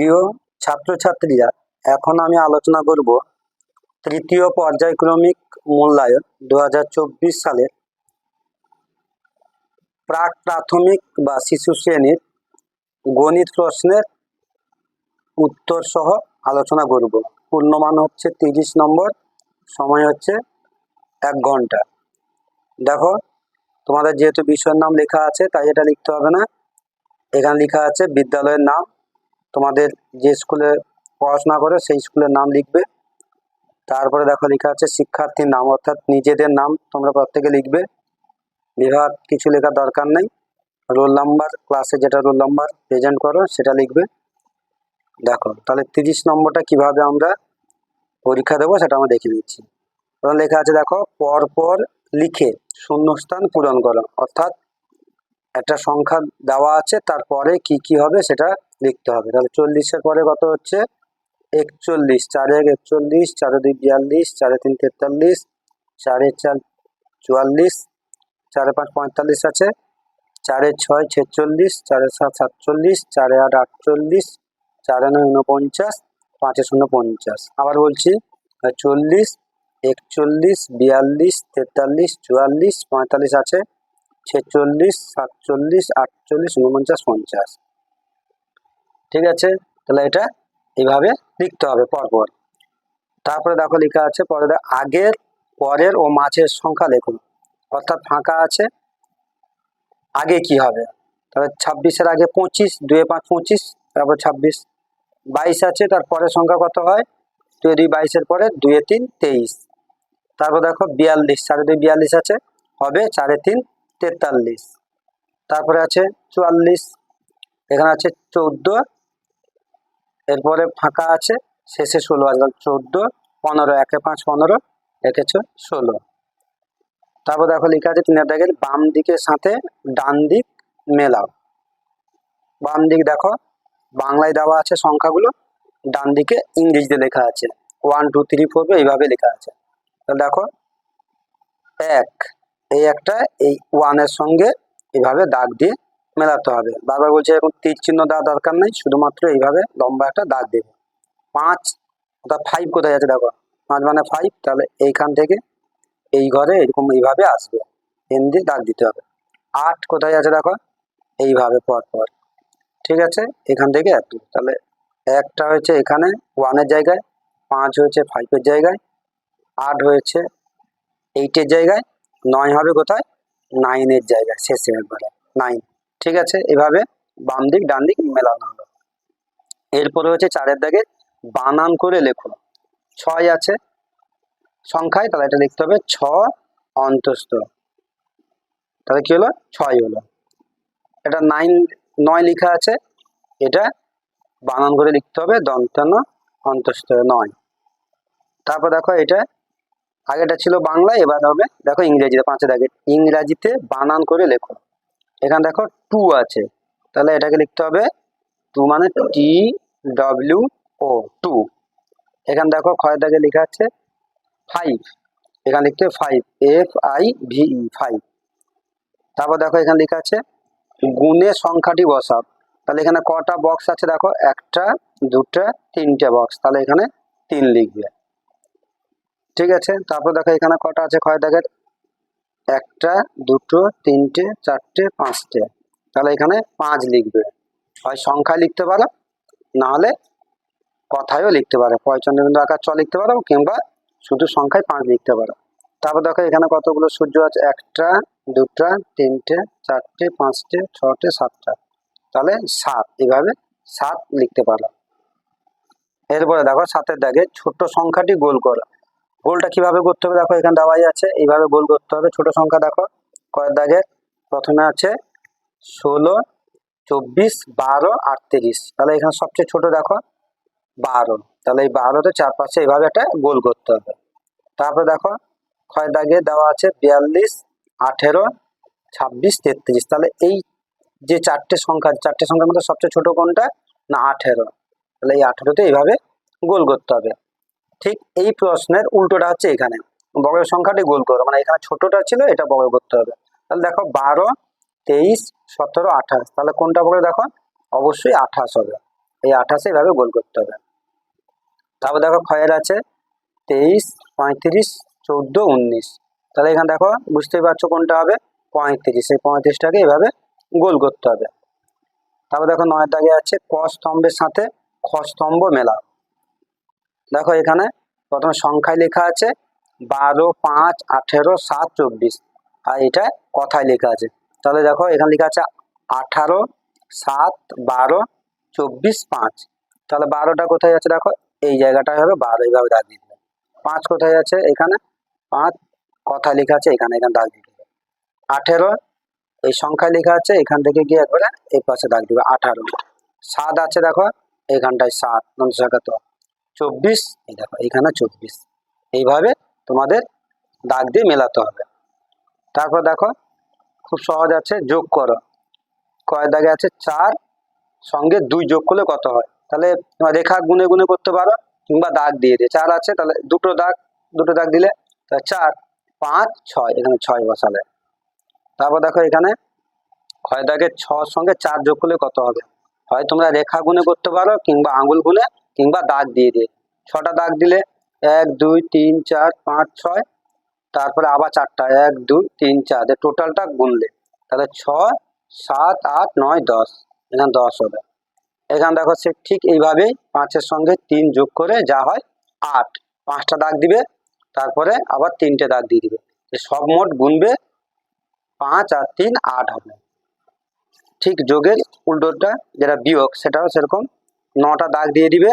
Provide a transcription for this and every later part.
প্রিয় ছাত্রছাত্রীরা, এখন আমি আলোচনা করব তৃতীয় পর্যায়ক্রমিক মূল্যায়ন দু সালের প্রাক প্রাথমিক বা শিশু শ্রেণির গণিত প্রশ্নের উত্তর সহ আলোচনা করব। পূর্ণমান হচ্ছে তিরিশ নম্বর, সময় হচ্ছে এক ঘণ্টা। দেখো, তোমাদের যেহেতু বিষয়ের নাম লেখা আছে, তাই এটা লিখতে হবে না। এখানে লেখা আছে বিদ্যালয়ের নাম তোমাদের যে স্কুলে পড়াশোনা করে সেই স্কুলের নাম লিখবে। তারপরে দেখো লেখা আছে শিক্ষার্থীর নাম, অর্থাৎ নিজেদের নাম তোমরা প্রত্যেকে লিখবে। বিভাগ কিছু লেখার দরকার নেই। রোল নাম্বার, ক্লাসে যেটা রোল নাম্বার প্রেজেন্ট করো সেটা লিখবে। দেখো, তাহলে তিরিশ নম্বরটা কীভাবে আমরা পরীক্ষা দেবো সেটা আমরা দেখে নিচ্ছি। তখন লেখা আছে দেখো পর পর লিখে শূন্যস্থান পূরণ করো। অর্থাৎ একটা সংখ্যা দেওয়া আছে, তারপরে কি কি হবে সেটা লিখতে হবে। তাহলে চল্লিশের পরে কত হচ্ছে? একচল্লিশ। চারে এক একচল্লিশ, চারে দুই বিয়াল্লিশ, চারে তিন তেতাল্লিশ, চারে চার চুয়াল্লিশ, চারে পাঁচ পঁয়তাল্লিশ আছে। চারে ছয় ছেচল্লিশ, চারে সাত সাতচল্লিশ, চারে আট আটচল্লিশ, চারে নয় উনপঞ্চাশ পাঁচে শূন্য পঞ্চাশ। আবার বলছি চল্লিশ, একচল্লিশ, বিয়াল্লিশ, তেতাল্লিশ, চুয়াল্লিশ, পঁয়তাল্লিশ আছে। ছেচল্লিশ, সাতচল্লিশ, আটচল্লিশ উনপঞ্চাশ পঞ্চাশ। ঠিক আছে? তাহলে এটা এইভাবে লিখতে হবে পরপর। তারপরে দেখো লেখা আছে, পরে আগের, পরের ও মাছের সংখ্যা লেখুন। অর্থাৎ ফাঁকা আছে। আগে কি হবে? তাহলে ছাব্বিশের আগে পঁচিশ, দুয়ে পাঁচ পঁচিশ, তারপর ছাব্বিশ। বাইশ আছে, তার পরের সংখ্যা কত হয়? দুই দুই, বাইশের পরে দুয়ে তিন, তেইশ। তারপর দেখো বিয়াল্লিশ চারে দুই বিয়াল্লিশ আছে, হবে চারে তিন, তেতাল্লিশ। তারপরে আছে চুয়াল্লিশ, এখানে আছে চৌদ্দ এরপরে ফাঁকা আছে, শেষে ষোলো আছে চৌদ্দ, পনেরো, একে পাঁচ, পনেরো, একে ছ, ষোলো। তারপর দেখো লেখা আছে তিনের দাগের বাম দিকের সাথে ডান দিক মেলাও। বাম দিক দেখো, বাংলায় দেওয়া আছে সংখ্যাগুলো, ডান দিকে ইংরেজিতে লেখা আছে। ওয়ান টু থ্রি ফোর এইভাবে লেখা আছে। তাহলে দেখো, এক, এই একটা, এই ওয়ানের সঙ্গে এইভাবে দাগ দিয়ে মেলাতে হবে। বারবার বলছে এখন তীর চিহ্ন দেওয়া দরকার নেই, শুধুমাত্র এইভাবে লম্বা একটা দাগ দেবে। পাঁচ অর্থাৎ ফাইভ কোথায় আছে দেখো? পাঁচ মানে ফাইভ তাহলে এইখান থেকে এই ঘরে এরকম এইভাবে আসবে। পেন দিয়ে দাগ দিতে হবে। আট কোথায় আছে দেখো? এইভাবে পর পর। ঠিক আছে? এখান থেকে এক তাহলে একটা হয়েছে এখানে ওয়ানের জায়গায়, পাঁচ হয়েছে ফাইভের জায়গায়, আট হয়েছে এইটের জায়গায়, নয় হবে কোথায়? নাইনের জায়গায়, শেষে একবারে নাইন ঠিক আছে? এভাবে বাম দিক ডান দিক মেলানো হলো। এরপরে হচ্ছে চারের দাগে বানান করে লেখো। ছয় আছে। সংখ্যায় তাহলে এটা লিখতে হবে ছ অন্তস্থ। তাহলে কি হলো? ছয় হলো। এটা নাইন, নয় লেখা আছে। এটা বানান করে লিখতে হবে দন্তান্ন অন্তস্থ নয়। তারপর দেখো এটা আগেটা ছিল বাংলা এবার হবে, দেখো ইংরেজিতে পাঁচে দাগে, ইংরাজিতে বানান করে লেখো। এখানে দেখো টু আছে। তাহলে এটাকে লিখতে হবে টু মানে টি ডব্লিউ ও টু এখানে দেখো দাগে লেখা আছে ফাইভ এখানে লিখতে five F I V E five তারপর দেখো এখানে লেখা আছে গুণে সংখ্যাটি বসাও। তাহলে এখানে কটা বক্স আছে দেখো? একটা, দুটা, তিনটে বক্স তাহলে এখানে তিন লিখবে। ঠিক আছে? তারপর দেখো এখানে কটা আছে ক্ষয় দাগের একটা, দুটো, তিনটে, চারটে, পাঁচটে। তাহলে এখানে পাঁচ লিখবে। হয় সংখ্যায় লিখতে পারো, নাহলে কথায়ও লিখতে পারো। পয়চন্দ্রবিন্দু আকার চ লিখতে পারো কিংবা শুধু সংখ্যায় পাঁচ লিখতে পারো। তারপর দেখো এখানে কতগুলো সূর্য আছে? একটা, দুটা, তিনটে, চারটে, পাঁচটে, ছটে, সাতটা। তাহলে সাত, এভাবে সাত লিখতে পারো। এরপরে দেখো সাতের দাগে ছোট সংখ্যাটি গোল করো। গোলটা কীভাবে করতে হবে দেখো, এখানে দেওয়াই আছে। এইভাবে গোল করতে হবে। ছোট সংখ্যা দেখো, কয়েক দাগে। প্রথমে আছে ষোলো, চব্বিশ, বারো, আটত্রিশ। তাহলে এখানে সবচেয়ে ছোট দেখো, বারো। তাহলে এই বারোতে চারপাশে এইভাবে একটা গোল করতে হবে। তারপরে দেখো ক্ষয় দাগে দেওয়া আছে বিয়াল্লিশ, আঠেরো, ছাব্বিশ, তেত্রিশ। তাহলে এই যে চারটে সংখ্যা, চারটে সংখ্যার মধ্যে সবচেয়ে ছোট কোনটা? না, আঠেরো। তাহলে এই আঠেরোতে এইভাবে গোল করতে হবে। ঠিক এই প্রশ্নের উল্টোটা হচ্ছে এখানে। বড় সংখ্যাটি গোল করো মানে এখানে ছোটটা ছিল, এটা বড় করতে হবে। তাহলে দেখো বারো, তেইশ, সতেরো, আঠাশ। তাহলে কোনটা বলে দেখো? অবশ্যই আঠাশ হবে। এই আঠাশে এভাবে গোল করতে হবে। তারপর দেখো ক্ষয়ের আছে, তেইশ, পঁয়ত্রিশ, চোদ্দ, উনিশ। তাহলে এখানে দেখো, বুঝতেই পারছ কোনটা হবে? পঁয়ত্রিশ। এই পঁয়ত্রিশটাকে এভাবে গোল করতে হবে। তারপর দেখো নয় দাগে আছে, ক স্তম্ভের সাথে খ স্তম্ভ মেলা দেখো এখানে প্রথমে সংখ্যায় লেখা আছে বারো, পাঁচ, আঠেরো, সাত, চব্বিশ। আর এটা কথায় লেখা আছে। তাহলে দেখো এখানে লেখা আছে আঠারো, সাত, বারো, চব্বিশ, পাঁচ। তাহলে বারোটা কোথায় আছে দেখো? এই জায়গাটায় হবে বারো, এইভাবে দাগ দিয়ে দেবে পাঁচ কোথায় আছে এখানে পাঁচ কথা লেখা আছে, এখানে এখানে দাগ দিয়ে দেবে আঠেরো, এই সংখ্যায় লেখা আছে, এখান থেকে গিয়ে একবারে এই পাশে দাগ দিবে। আঠারো। সাত আছে দেখো, এখানটায় সাত নশো একাত্তর। চব্বিশ, এই দেখো এইখানে চব্বিশ। এইভাবে তোমাদের দাগ দিয়ে মেলাতে হবে। তারপর দেখো, খুব সহজ আছে, যোগ করো। কয় দাগে আছে চার, সঙ্গে দুই যোগ করলে কত হয়? তাহলে তোমার রেখা গুনে গুনে করতে পারো, কিংবা দাগ দিয়ে দিয়ে। চার আছে, তাহলে দুটো দাগ দুটো দাগ দিলে তাহলে চার, পাঁচ, ছয়, এখানে ছয় বসালে। তারপর দেখো এখানে ক্ষয় দাগের ছর সঙ্গে চার যোগ করলে কত হবে? হয় তোমরা রেখা গুনে করতে পারো, কিংবা আঙুল গুনে কিংবা দাগ দিয়ে দিয়ে ছটা দাগ দিলে এক, দুই, তিন, চার, পাঁচ, ছয়, তারপরে আবার চারটা, এক, দুই, তিন, চার টোটালটা গুনলে। তাহলে ছয়, সাত, আট, নয়, দশ, এখানে দশ হবে। এখানে দেখো সে ঠিক এইভাবেই পাঁচের সঙ্গে তিন যোগ করে যা হয় আট। পাঁচটা দাগ দিবে, তারপরে আবার তিনটে দাগ দিয়ে দিবে। সব মোট গুনবে পাঁচ আর তিন আট হবে। ঠিক যোগের উল্টোটা, যেটা বিয়োগ, সেটাও সেরকম। নটা দাগ দিয়ে দিবে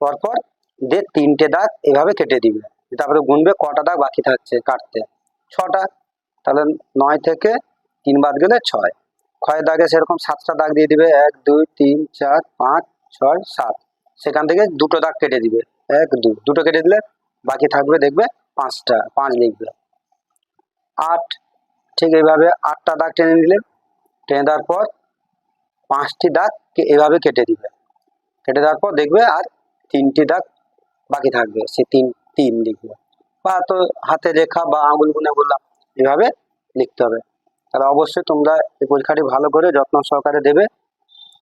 পরপর দিয়ে তিনটে দাগ এভাবে কেটে দিবে। তারপরে গুনবে, কটা দাগ বাকি থাকছে কাটতে। ছটা। তাহলে নয় থেকে তিন বাদ গেলে ছয়। ক্ষয় দাগে সেরকম সাতটা দাগ দিয়ে দিবে। এক, দুই, তিন, চার, পাঁচ, ছয়, সাত। সেখান থেকে দুটো দাগ কেটে দিবে। এক, দুই। দুটো কেটে দিলে বাকি থাকবে দেখবে পাঁচটা, পাঁচ লিখবে। আট। ঠিক এইভাবে আটটা দাগ টেনে দিলে টেনে দেওয়ার পর পাঁচটি দাগ এভাবে কেটে দিবে। কেটে দেওয়ার পর দেখবে আর তিনটি দাগ বাকি থাকবে, সে তিন তিন লিখবে বা তো হাতে রেখা বা আঙুল গুনে বললাম, এভাবে লিখতে হবে। তাহলে অবশ্যই তোমরা এই পরীক্ষাটি ভালো করে যত্ন সহকারে দেবে।